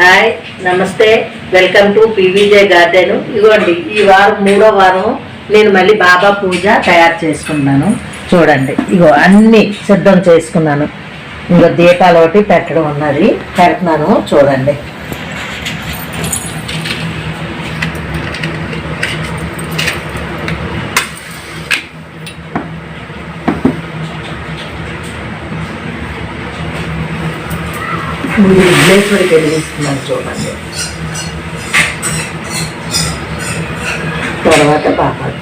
Hi నమస్తే welcome to పీవీజే garden. ఇదిగోండి ఈ వారం మూడో వారం నేను మళ్ళీ బాబా పూజ తయారు చేసుకున్నాను. చూడండి ఇగో అన్నీ సిద్ధం చేసుకున్నాను. ఇంకో దీపాలు ఒకటి పెట్టడం ఉన్నది పెడుతున్నాను చూడండి. ముందు విఘ్నేశ్వరికి వెలిగిస్తున్నాను చూడండి. తర్వాత బాబాకి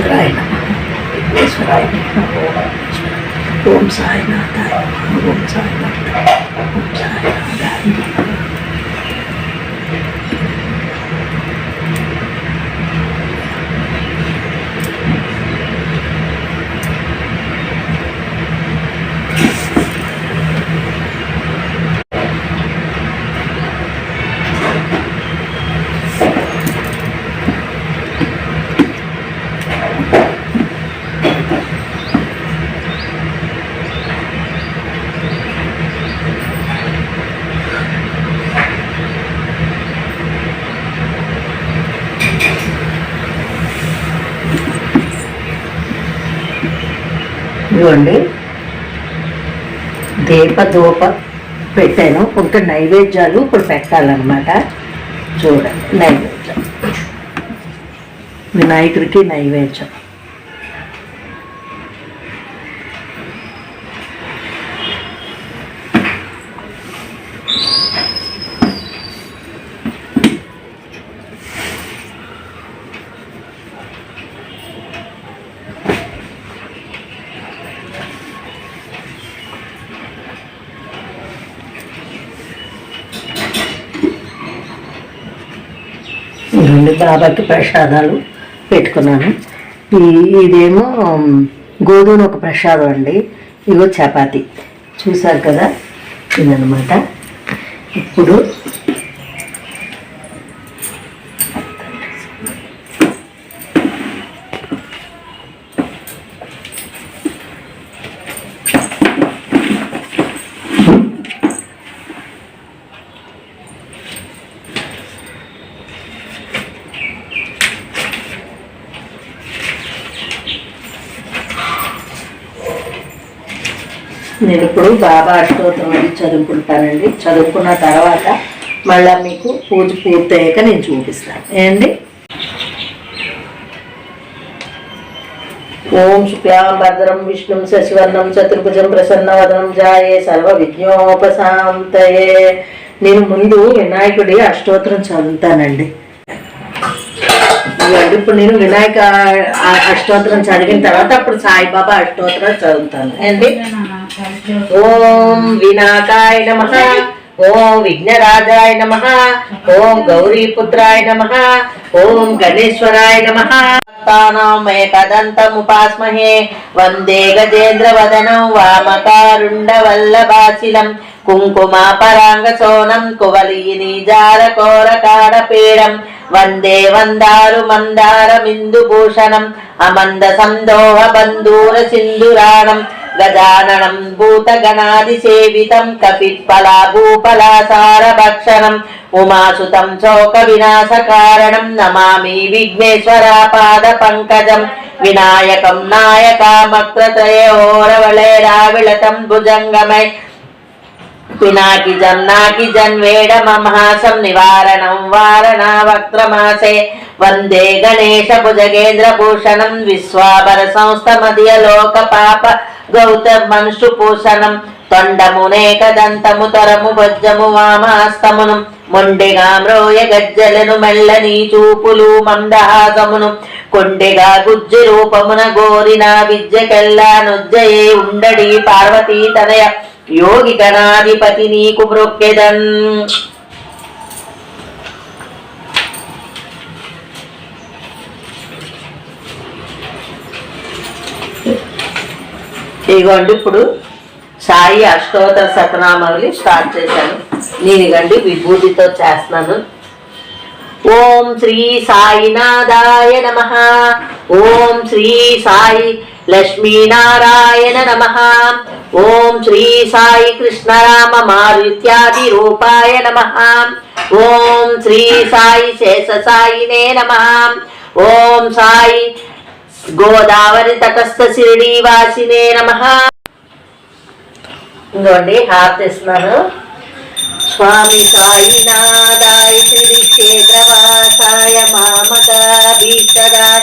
విఘ్నేశ్వరాయ నమః. విఘ్నేశ్వరాయ నమః. ఓం సాయినాథాయ నమః. ఓం సాయినాథాయ ఓం సాయినాథాయ ఇదిగోండి దీపధూప పెట్టాను. కొంత నైవేద్యాలు ఇప్పుడు పెట్టాలన్నమాట. చూడండి నైవేద్యం. వినాయకుడికి నైవేద్యం. రెండు బాబాకి ప్రసాదాలు పెట్టుకున్నాను. ఈ ఇదేమో గోధుమ ఒక ప్రసాదం అండి. ఇగో చపాతి. చూసారు కదా? ఇదనమాట ఇప్పుడు నేను ఇప్పుడు బాబా అష్టోత్తరం అది చదువుకుంటానండి. చదువుకున్న తర్వాత మళ్ళా మీకు పూజ పూర్తయ్యాక నేను చూపిస్తాను. ఏండి ఓం శుక్లాం భద్రం విష్ణుం శశివర్ణం చతుర్భుజం ప్రసన్నవదనం జాయే సర్వ విజ్ఞోపశాంతయే నేను ముందు వినాయకుడి అష్టోత్తరం చదువుతానండి. ఇదిగోండి, ఇప్పుడు నేను వినాయక అష్టోత్తరం చదివిన తర్వాత అప్పుడు సాయిబాబా అష్టోత్తరం చదువుతాను. ఓం వినాకాయ నమ. ఓం విఘ్నరాజాయ నమ. ఓం గౌరీపుత్రాయ నమ. ఓం గణేశ్వరాయ నమ. ఏకదంతముపాస్మహే వందే గజేంద్రవదనం వామకారుండవల్లభాశిలం వామకారుండ కువలీనీజారకోరకాడపీడం వందే వందారు మందారమిందుభూషణం. అమంద సందోహ బంధూర సింధురాణం. గజాననం భూతగణాది సేవితం కపిత్పలా భక్షణం ఉమాసుతం శోక వినాశకారణం నమామి విఘ్నేశ్వరాపాద పంకజం వినాయకం నాయకామక్రతయోరవళైరావిళతం భుజంగమై పినాకి జన్నాకి జన్వేడ మహాసం నివారణం వారణ వక్రమాసే వందే గణేశ భుజగేంద్ర భూషణం విశ్వాభర సంస్థ మధ్య పాప గౌత మనుషు పూషణం తొండమునేక దంతము తరము భజ్జము వామాస్తమును మొండిగా మ్రోయ గజ్జలను మెల్లని చూపులు మందహాసమును కొండెగా గుజ్జు రూపమున గోరిన విద్యకెల్లా నొజ్జయే ఉండడి పార్వతీ తనయ యోగి గణాధిపతి నీకు బ్రొక్కెదన్ ఇదిగోండి ఇప్పుడు సాయి అష్టోత్తర శతనామావళి స్టార్ట్ చేశాను. నేను ఇగండి విభూతితో చేస్తున్నాను. ఓం శ్రీ సాయినాథాయ నమ. ఓం శ్రీ సాయి లక్ష్మీనారాయణ నమ. ఓం శ్రీ సాయి కృష్ణరామ మారుత్యాది రూపాయ నమ. ఓం శ్రీ సాయి శేష సాయినే నమ. ఓం సాయి గోదావరి తటస్థ శిరిడీవాసినే నమ. ఇంకోండి హార్ట్ ఇస్తున్నాను స్వామి సాయినాథాయ శ్రీ క్షేత్రవాసాయ మామక భీష్టదాయ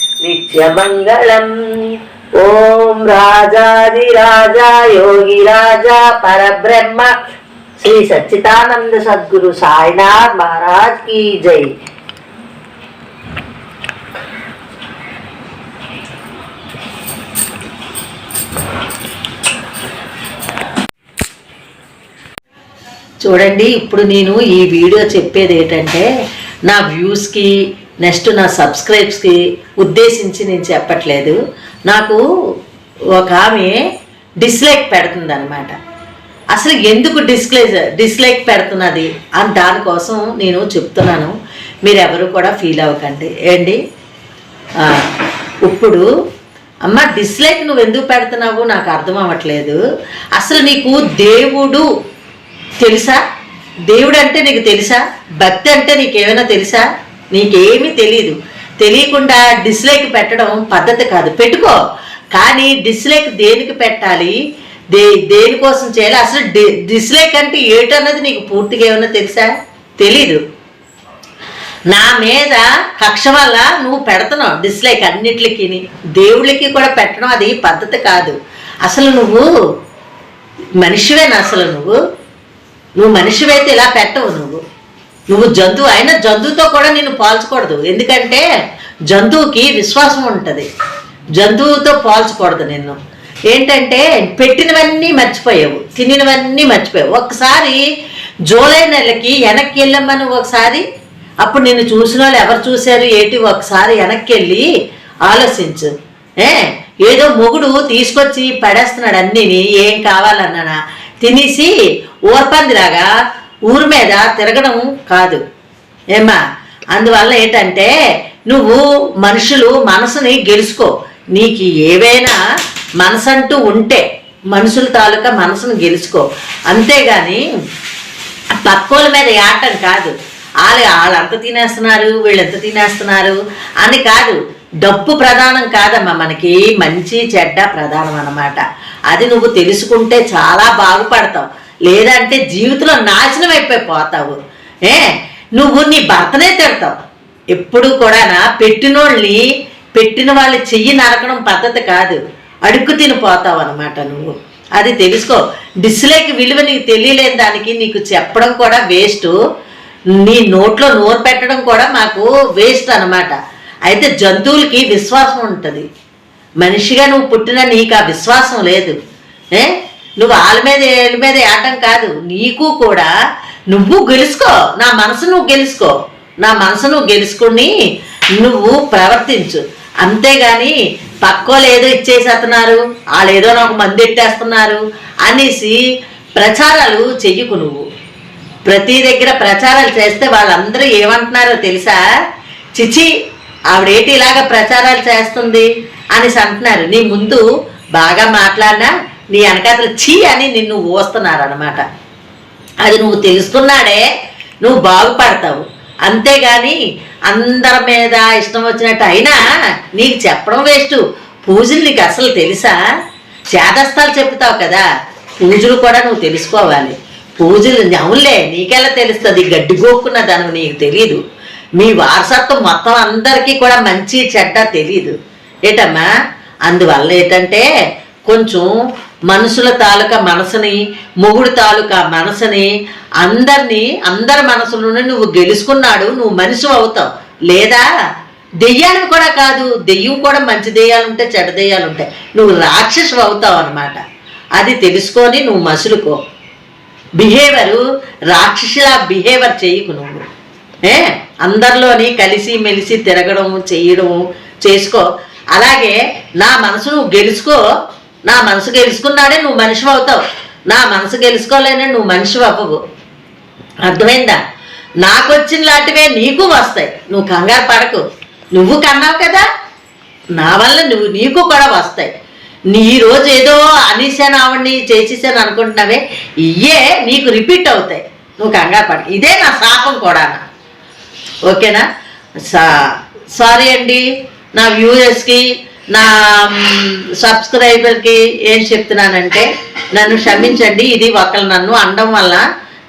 మంగళం నిత్యమంగళం. ఓం రాజాదిరాజా యోగి రాజా పరబ్రహ్మ. శ్రీ సచ్చిదానంద సద్గురు సాయినాథ్ మహారాజ్ కీ జై. చూడండి ఇప్పుడు నేను ఈ వీడియో చెప్పేది ఏంటంటే నా వ్యూస్కి నెక్స్ట్ నా సబ్స్క్రైబ్స్కి ఉద్దేశించి నేను చెప్పట్లేదు. నాకు ఒక ఆమె డిస్లైక్ పెడుతుంది అనమాట అసలు ఎందుకు డిస్క్లైజ్ డిస్లైక్ పెడుతున్నది అని దానికోసం నేను చెప్తున్నాను. మీరు ఎవరు కూడా ఫీల్ అవ్వకండి. ఏంటి? ఇప్పుడు అమ్మ డిస్లైక్ నువ్వు ఎందుకు పెడుతున్నావు? నాకు అర్థం అవ్వట్లేదు. అసలు నీకు దేవుడు తెలుసా? దేవుడు అంటే నీకు తెలుసా? భక్తి అంటే నీకేమైనా తెలుసా? నీకేమీ తెలియదు తెలియకుండా డిస్లైక్ పెట్టడం పద్ధతి కాదు. పెట్టుకో. కానీ డిస్లైక్ దేనికి పెట్టాలి? దే దేనికోసం చేయాలి? అసలు డి డిస్లైక్ అంటే ఏటన్నది నీకు పూర్తిగా ఏమైనా తెలుసా? తెలీదు. నా మీద కక్ష వల్ల నువ్వు పెడుతున్నావు డిస్లైక్ అన్నిటికి దేవుళ్ళకి కూడా పెట్టడం అది పద్ధతి కాదు. అసలు నువ్వు మనిషివేనా అసలు నువ్వు? నువ్వు మనిషివైతే ఇలా పెట్టవు నువ్వు. నువ్వు జంతువు అయినా జంతువుతో కూడా నేను పోల్చకూడదు. ఎందుకంటే జంతువుకి విశ్వాసం ఉంటుంది. జంతువుతో పోల్చకూడదు నిన్ను. ఏంటంటే పెట్టినవన్నీ మర్చిపోయావు తినినవన్నీ మర్చిపోయావు. ఒకసారి జూలై నెలకి వెనక్కి వెళ్ళమ్మను ఒకసారి. అప్పుడు నిన్ను చూసిన వాళ్ళు ఎవరు చూశారు ఏంటి? ఒకసారి వెనక్కి వెళ్ళి ఆలోచించు. ఏ? ఏదో మొగుడు తీసుకొచ్చి పడేస్తున్నాడు అన్నీని. ఏం కావాలన్నానా? తినేసి ఊర్పందిలాగా ఊరి మీద తిరగడం కాదు. ఏమ్మా అందువల్ల ఏంటంటే నువ్వు మనుషులు మనసుని గెలుచుకో. నీకు ఏవైనా మనసంటూ ఉంటే మనుషుల తాలూకా మనసును గెలుచుకో. అంతేగాని పక్కోల మీద ఆటం కాదు. వాళ్ళు వాళ్ళు అంత తినేస్తున్నారు వీళ్ళు ఎంత తినేస్తున్నారు అని కాదు. డప్పు ప్రధానం కాదమ్మా మనకి మంచి చెడ్డ ప్రధానం అన్నమాట. అది నువ్వు తెలుసుకుంటే చాలా బాగుపడతావు. లేదంటే జీవితంలో నాశనం అయిపోయి పోతావు. ఏ? నువ్వు నీ భర్తనే తిడతావు. ఎప్పుడు కూడా పెట్టినోళ్ళని పెట్టిన వాళ్ళు చెయ్యి నరకడం పద్ధతి కాదు. అడుక్కు తినిపోతావు అనమాట నువ్వు. అది తెలుసుకో. డిస్లైక్ విలువ నీకు తెలియలేని దానికి నీకు చెప్పడం కూడా వేస్ట్. నీ నోట్లో నోరు పెట్టడం కూడా మాకు వేస్ట్ అన్నమాట. అయితే జంతువులకి విశ్వాసం ఉంటుంది. మనిషిగా నువ్వు పుట్టిన నీకు ఆ విశ్వాసం లేదు. ఏ? నువ్వు వాళ్ళ మీద వీళ్ళ మీద ఏటం కాదు. నీకు కూడా నువ్వు గెలుచుకో నా మనసు నువ్వు గెలుచుకో నా మనసు నువ్వు గెలుచుకుని నువ్వు ప్రవర్తించు. అంతేగాని పక్కోలు ఏదో ఇచ్చేసేస్తున్నారు. వాళ్ళు ఏదో నాకు మంది ఎట్టేస్తున్నారు అనేసి ప్రచారాలు చెయ్యకు నువ్వు. ప్రతి దగ్గర ప్రచారాలు చేస్తే వాళ్ళందరూ ఏమంటున్నారో తెలుసా? చిచి ఆవిడేటి ఇలాగ ప్రచారాలు చేస్తుంది అనేసి అంటున్నారు. నీ ముందు బాగా మాట్లాడినా నీ వెనకాతలు చీ అని నిన్ను ఓస్తున్నారనమాట అది నువ్వు తెలుసుకున్నాడే నువ్వు బాగుపడతావు. అంతేగాని అందరి మీద ఇష్టం వచ్చినట్టు అయినా నీకు చెప్పడం వేస్ట్. పూజలు నీకు అసలు తెలుసా? చేతస్థాలు చెప్తావు కదా. పూజలు కూడా నువ్వు తెలుసుకోవాలి. పూజలు అవునులే నీకెలా తెలుస్తుంది? గడ్డి గోక్కున్న దాని నీకు తెలీదు. మీ వారసత్వం మొత్తం అందరికీ కూడా మంచి చెడ్డ తెలీదు. ఏటమ్మా? అందువల్ల ఏంటంటే కొంచెం మనుషుల తాలూకా మనసుని మొగుడు తాలూకా మనసుని అందరినీ అందరి మనసులను నువ్వు గెలుచుకున్నాడు నువ్వు మనిషి అవుతావు. లేదా? దెయ్యాలు కూడా కాదు. దెయ్యం కూడా మంచి దెయ్యాలు ఉంటాయి చెడ్డ దెయ్యాలు ఉంటాయి నువ్వు రాక్షసు అవుతావు అనమాట అది తెలుసుకొని నువ్వు మసులుకో. బిహేవరు రాక్షసులా బిహేవర్ చేయకు నువ్వు. ఏ? అందరిలోని కలిసి మెలిసి తిరగడం చేయడం చేసుకో. అలాగే నా మనసు నువ్వు గెలుచుకో. నా మనసు గెలుచుకున్నాడే నువ్వు మనిషి అవుతావు. నా మనసు గెలుచుకోలేనే నువ్వు మనిషి అవ్వవు. అర్థమైందా? నాకు వచ్చిన లాంటివే నీకు వస్తాయి. నువ్వు కంగారు పడకు. నువ్వు కన్నావు కదా? నా వల్ల నువ్వు నీకు కూడా వస్తాయి. నీ రోజు ఏదో అనేసాను ఆవిడ్ని చేసేసాను అనుకుంటున్నావే. ఇయే నీకు రిపీట్ అవుతాయి. నువ్వు కంగారు పడకు. ఇదే నా శాపం కూడా ఓకేనా? సా సారీ అండి. నా వ్యూయర్స్కి నా సబ్స్క్రైబర్కి ఏం చెప్తున్నానంటే నన్ను క్షమించండి. ఇది ఒకళ్ళు నన్ను అనడం వల్ల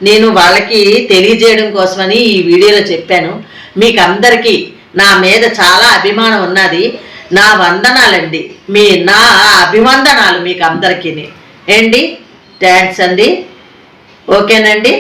నేను వాళ్ళకి తెలియజేయడం కోసమని ఈ వీడియోలో చెప్పాను. మీకు అందరికీ నా మీద చాలా అభిమానం ఉన్నది. నా వందనాలండి. మీ నా అభివందనాలు మీకు అందరికీ ఏంటి? థ్యాంక్స్ అండి. ఓకేనండి?